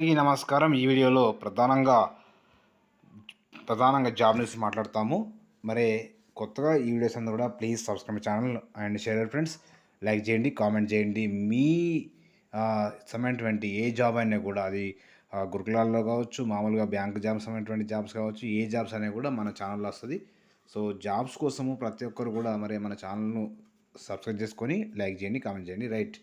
ఈ నమస్కారం. ఈ వీడియోలో ప్రధానంగా ప్రధానంగా జాబ్ న్యూస్ మాట్లాడతాము. మరి కొత్తగా ఈ వీడియోస్ అందరూ కూడా please subscribe channel and share friends like చేయండి కామెంట్ చేయండి. మీ ఆ, సంబంధించినటువంటి ఏ జాబ్ అయినా కూడా అది గురుకులాల్లో కావచ్చు మామూలుగా బ్యాంక్ జాబ్స్ సంబంధించినటువంటి జాబ్స్ కావచ్చు ఏ జాబ్స్ అయినా కూడా మన ఛానల్లో వస్తుంది. సో జాబ్స్ కోసము ప్రతి ఒక్కరు కూడా మరి మన ఛానల్ను సబ్స్క్రైబ్ చేసుకొని లైక్ చేయండి కామెంట్ చేయండి. రైట్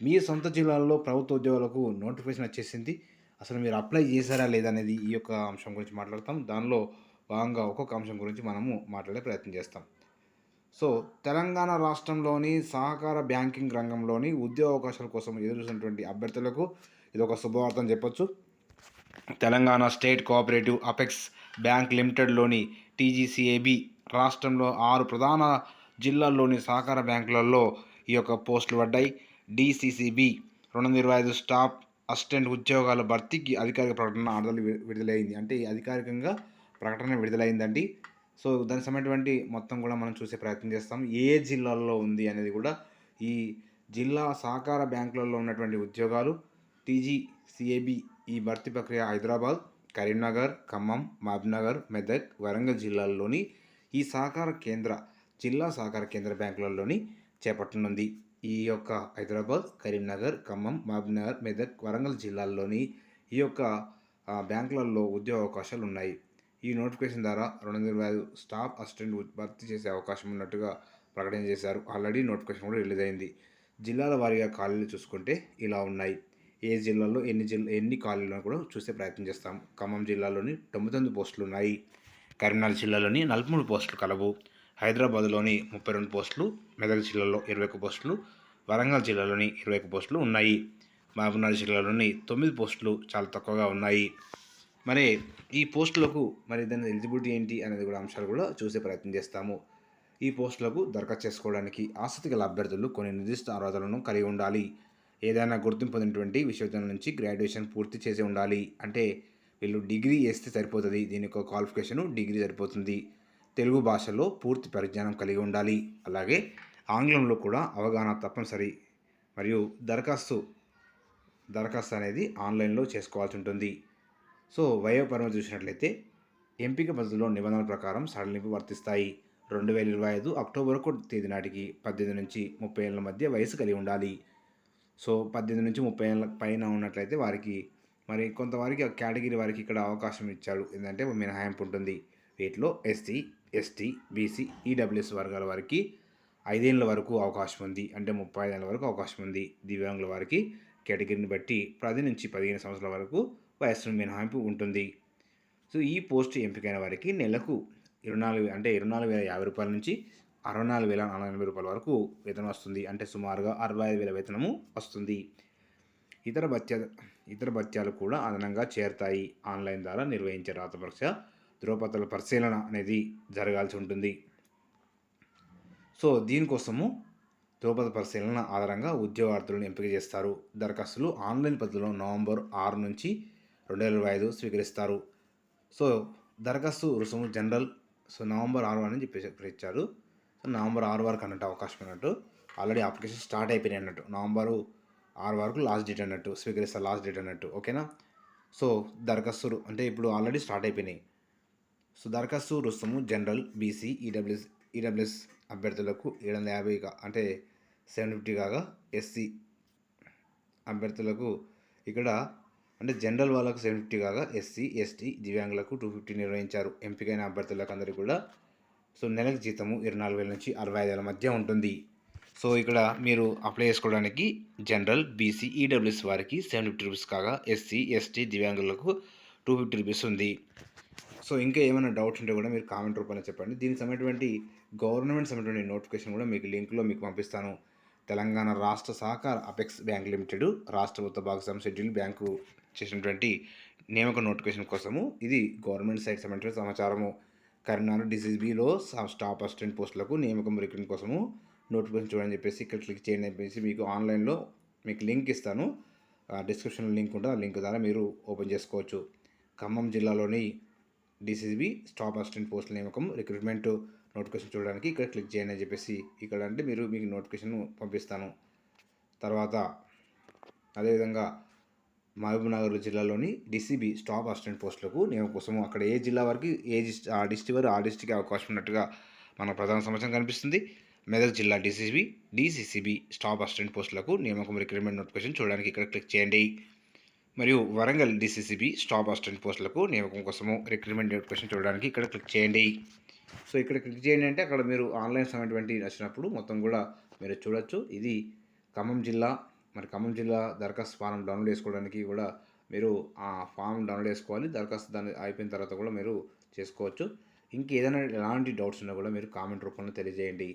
మీ సొంత జిల్లాల్లో ప్రభుత్వ ఉద్యోగులకు నోటిఫికేషన్ వచ్చేసింది. అసలు మీరు అప్లై చేశారా లేదా అనేది ఈ యొక్క అంశం గురించి మాట్లాడతాం. దానిలో భాగంగా ఒక్కొక్క అంశం గురించి మనము మాట్లాడే ప్రయత్నం చేస్తాం. సో తెలంగాణ రాష్ట్రంలోని సహకార బ్యాంకింగ్ రంగంలోని ఉద్యోగ అవకాశాల కోసం ఎదురుచూసినటువంటి అభ్యర్థులకు ఇది ఒక శుభవార్త అని చెప్పొచ్చు. Telangana state cooperative apex bank లిమిటెడ్లోని TGCAB రాష్ట్రంలో ఆరు ప్రధాన జిల్లాల్లోని సహకార బ్యాంకులలో ఈ యొక్క పోస్టులు పడ్డాయి. డిసిసిబి రెండు వందల ఇరవై ఐదు స్టాఫ్ అసిస్టెంట్ ఉద్యోగాల భర్తీకి అధికారిక ప్రకటన ఆర్డర్లు వి- విడుదలైంది. అంటే అధికారికంగా ప్రకటన విడుదలైందండి. సో దానికి సంబంధించినటువంటి మొత్తం కూడా మనం చూసే ప్రయత్నం చేస్తాం. ఏ జిల్లాల్లో ఉంది అనేది కూడా ఈ జిల్లా సహకార బ్యాంకులలో ఉన్నటువంటి ఉద్యోగాలు టీజీ సిఏబి ఈ భర్తీ ప్రక్రియ హైదరాబాద్ కరీంనగర్ ఖమ్మం మహబూబ్నగర్ మెదక్ వరంగల్ జిల్లాల్లోని ఈ సహకార కేంద్ర జిల్లా సహకార కేంద్ర బ్యాంకులలోని చేపట్టనుంది. ఈ యొక్క హైదరాబాద్ కరీంనగర్ ఖమ్మం మహబూబ్నగర్ మెదక్ వరంగల్ జిల్లాల్లోని ఈ యొక్క బ్యాంకులలో ఉద్యోగ అవకాశాలు ఉన్నాయి ఈ నోటిఫికేషన్ ద్వారా రెండు వందల ఇరవై ఐదు స్టాఫ్ అసిస్టెంట్ భర్తీ చేసే అవకాశం ఉన్నట్టుగా ప్రకటన చేశారు. ఆల్రెడీ నోటిఫికేషన్ కూడా రిలీజ్ అయింది. జిల్లాల వారీగా ఖాళీలు చూసుకుంటే ఇలా ఉన్నాయి. ఏ జిల్లాలో ఎన్ని జిల్లా ఎన్ని ఖాళీలను కూడా చూసే ప్రయత్నం చేస్తాం. ఖమ్మం జిల్లాలోని తొంభై తొమ్మిది పోస్టులు ఉన్నాయి కరీంనగర్ జిల్లాలోని నలభై మూడు పోస్టులు కలవు. హైదరాబాద్లోని ముప్పై రెండు పోస్టులు మెదక్ జిల్లాలో ఇరవై ఒక పోస్టులు వరంగల్ జిల్లాలోని ఇరవై ఒక పోస్టులు ఉన్నాయి. మహబూబ్నగర్ జిల్లాలోని తొమ్మిది పోస్టులు చాలా తక్కువగా ఉన్నాయి. మరి ఈ పోస్టులకు మరి దాని ఎలిజిబిలిటీ ఏంటి అనేది కూడా అంశాలు కూడా చూసే ప్రయత్నం చేస్తాము. ఈ పోస్టులకు దరఖాస్తు చేసుకోవడానికి ఆసక్తి గల అభ్యర్థులు కొన్ని నిర్దిష్ట అర్హతలను కలిగి ఉండాలి. ఏదైనా గుర్తింపు పొందినటువంటి విశ్వవిద్యాలయం నుంచి గ్రాడ్యుయేషన్ పూర్తి చేసి ఉండాలి. అంటే వీళ్ళు డిగ్రీ వేస్తే సరిపోతుంది. దీని యొక్క క్వాలిఫికేషన్ డిగ్రీ సరిపోతుంది. తెలుగు భాషలో పూర్తి పరిజ్ఞానం కలిగి ఉండాలి. అలాగే ఆంగ్లంలో కూడా అవగాహన తప్పనిసరి మరియు దరఖాస్తు దరఖాస్తు అనేది ఆన్లైన్లో చేసుకోవాల్సి ఉంటుంది. సో వయో పరిమితి చూసినట్లయితే ఎంపిక పద్ధతిలో నిబంధనల ప్రకారం సడలింపు వర్తిస్తాయి. రెండు వేల ఇరవై ఐదు అక్టోబర్ ఒకటి తేదీ నాటికి పద్దెనిమిది నుంచి ముప్పై ఏళ్ళ మధ్య వయసు కలిగి ఉండాలి. సో పద్దెనిమిది నుంచి ముప్పై ఏళ్ళ పైన ఉన్నట్లయితే వారికి మరి కొంతవారికి కేటగిరీ వారికి ఇక్కడ అవకాశం ఇచ్చాడు ఏంటంటే మినహాయింపు ఉంటుంది. వీటిలో ఎస్సీ ఎస్టీ బీసీ ఈడబ్ల్యూఎస్ వర్గాల వారికి ఐదేళ్ళ వరకు అవకాశం ఉంది. అంటే ముప్పై ఐదేళ్ళ వరకు అవకాశం ఉంది. దివ్యాంగుల వారికి కేటగిరీని బట్టి పది నుంచి పదిహేను సంవత్సరాల వరకు వయస్సు మినహాయింపు ఉంటుంది. సో ఈ పోస్ట్ ఎంపికైన వారికి నెలకు ఇరవై నాలుగు అంటే ఇరవై నాలుగు వేల యాభై రూపాయల నుంచి అరవై నాలుగు వేల నాలుగు ఎనభై రూపాయల వరకు వేతనం వస్తుంది. అంటే సుమారుగా అరవై ఐదు వేల వేతనము వస్తుంది. ఇతర భత్య ఇతర భత్యాలు కూడా అదనంగా చేరతాయి. ఆన్లైన్ ద్వారా నిర్వహించే రాత పరీక్ష ధృవపత్రాల పరిశీలన అనేది జరగాల్సి ఉంటుంది. సో దీనికోసము ధృవపత్ర పరిశీలన ఆధారంగా ఉద్యోగార్థులను ఎంపిక చేస్తారు. దరఖాస్తులు ఆన్లైన్ పద్ధతిలో నవంబర్ ఆరు నుంచి రెండు వేల ఇరవై ఐదు స్వీకరిస్తారు. సో దరఖాస్తు రుసుము జనరల్ సో నవంబర్ ఆరు అని చెప్పేసి ఇచ్చారు సో నవంబర్ ఆరు వరకు అన్నట్టు అవకాశం అన్నట్టు ఆల్రెడీ అప్లికేషన్ స్టార్ట్ అయిపోయినాయి అన్నట్టు నవంబరు ఆరు వరకు లాస్ట్ డేట్ అన్నట్టు స్వీకరిస్తారు లాస్ట్ డేట్ అన్నట్టు ఓకేనా? సో దరఖాస్తులు అంటే ఇప్పుడు ఆల్రెడీ స్టార్ట్ అయిపోయినాయి. సో దరఖాస్తు రుసుము జనరల్ బీసీ ఈడబ్ల్యూఎస్ ఈడబ్ల్యూఎస్ అభ్యర్థులకు ఏడు వందల యాభై అంటే సెవెన్ ఫిఫ్టీ కాగా ఎస్సీ అభ్యర్థులకు ఇక్కడ అంటే జనరల్ వాళ్ళకు సెవెన్ ఫిఫ్టీ కాగా ఎస్సీ ఎస్టీ దివ్యాంగులకు టూ ఫిఫ్టీ నిర్వహించారు. ఎంపికైన అభ్యర్థులకు అందరికీ కూడా సో నెలకు జీతము ఇరవై నాలుగు వేల నుంచి అరవై ఐదు వేల మధ్య ఉంటుంది. సో ఇక్కడ మీరు అప్లై చేసుకోవడానికి జనరల్ బీసీ ఈడబ్ల్యూఎస్ వారికి సెవెన్ ఫిఫ్టీ రూపీస్ కాగా ఎస్సీ ఎస్టీ దివ్యాంగులకు టూ ఫిఫ్టీ రూపీస్ ఉంది. సో ఇంకా ఏమైనా డౌట్స్ ఉంటే కూడా మీరు కామెంట్ రూపంలో చెప్పండి. దీనికి సంబంధించినటువంటి గవర్నమెంట్ సంబంధించిన నోటిఫికేషన్ కూడా మీకు లింక్లో మీకు పంపిస్తాను. తెలంగాణ రాష్ట్ర సహకార అపెక్స్ బ్యాంక్ లిమిటెడ్ రాష్ట్ర ప్రభుత్వ భాగస్వామ్య షెడ్యూల్ బ్యాంకు చేసినటువంటి నియామక నోటిఫికేషన్ కోసము ఇది గవర్నమెంట్ సైట్ సంబంధించిన సమాచారము. కరీంనగర్ డిసిబిలో స్టాఫ్ అసిస్టెంట్ పోస్టులకు నియామకం రిక్రూట్మెంట్ కోసము నోటిఫికేషన్ చూడని చెప్పేసి ఇక్కడ క్లిక్ చేయండి చెప్పేసి మీకు ఆన్లైన్లో మీకు లింక్ ఇస్తాను. డిస్క్రిప్షన్లో లింక్ ఉంటుంది. ఆ లింక్ ద్వారా మీరు ఓపెన్ చేసుకోవచ్చు. ఖమ్మం జిల్లాలోని డిసిబి స్టాఫ్ అసిస్టెంట్ పోస్టుల నియామకం రిక్రూట్మెంట్ నోటిఫికేషన్ చూడడానికి ఇక్కడ క్లిక్ చేయండి అని చెప్పేసి ఇక్కడ అంటే మీరు మీకు నోటిఫికేషన్ పంపిస్తాను. తర్వాత అదేవిధంగా మహబూబ్నగర్ జిల్లాలోని డిసిబి స్టాఫ్ అసిస్టెంట్ పోస్టులకు నియమం కోసం అక్కడ ఏ జిల్లా వరకు ఏ డిస్ట్ ఆ డిస్టిక్ వారు ఆ డిస్టిక్ అవకాశం ఉన్నట్టుగా మన ప్రధాన సమాచారం కనిపిస్తుంది. మెదక్ జిల్లా డిసిబి డిసిసిబి స్టాఫ్ అసిస్టెంట్ పోస్టులకు నియామకం రిక్రూట్మెంట్ నోటిఫికేషన్ చూడడానికి ఇక్కడ క్లిక్ చేయండి. మరియు వరంగల్ డిసిసిబి స్టాఫ్ అసిస్టెంట్ పోస్టులకు నియామకం కోసము రిక్రూట్మెంట్ నోటిఫికేషన్ చూడడానికి ఇక్కడ క్లిక్ చేయండి. సో ఇక్కడ క్లిక్ చేయండి అంటే అక్కడ మీరు ఆన్లైన్ సమటువంటి వచ్చినప్పుడు మొత్తం కూడా మీరు చూడొచ్చు. ఇది ఖమ్మం జిల్లా. మరి ఖమ్మం జిల్లా దరఖాస్తు ఫారం డౌన్లోడ్ చేసుకోవడానికి కూడా మీరు ఆ ఫామ్ డౌన్లోడ్ చేసుకోవాలి. దరఖాస్తు దాని అయిపోయిన తర్వాత కూడా మీరు చేసుకోవచ్చు. ఇంకేదైనా ఎలాంటి డౌట్స్ ఉన్నా కూడా మీరు కామెంట్ రూపంలో తెలియజేయండి.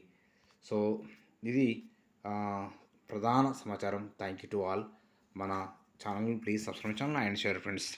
సో ఇది ప్రధాన సమాచారం. Thank you to all. మన channel please subscribe channel and share friends.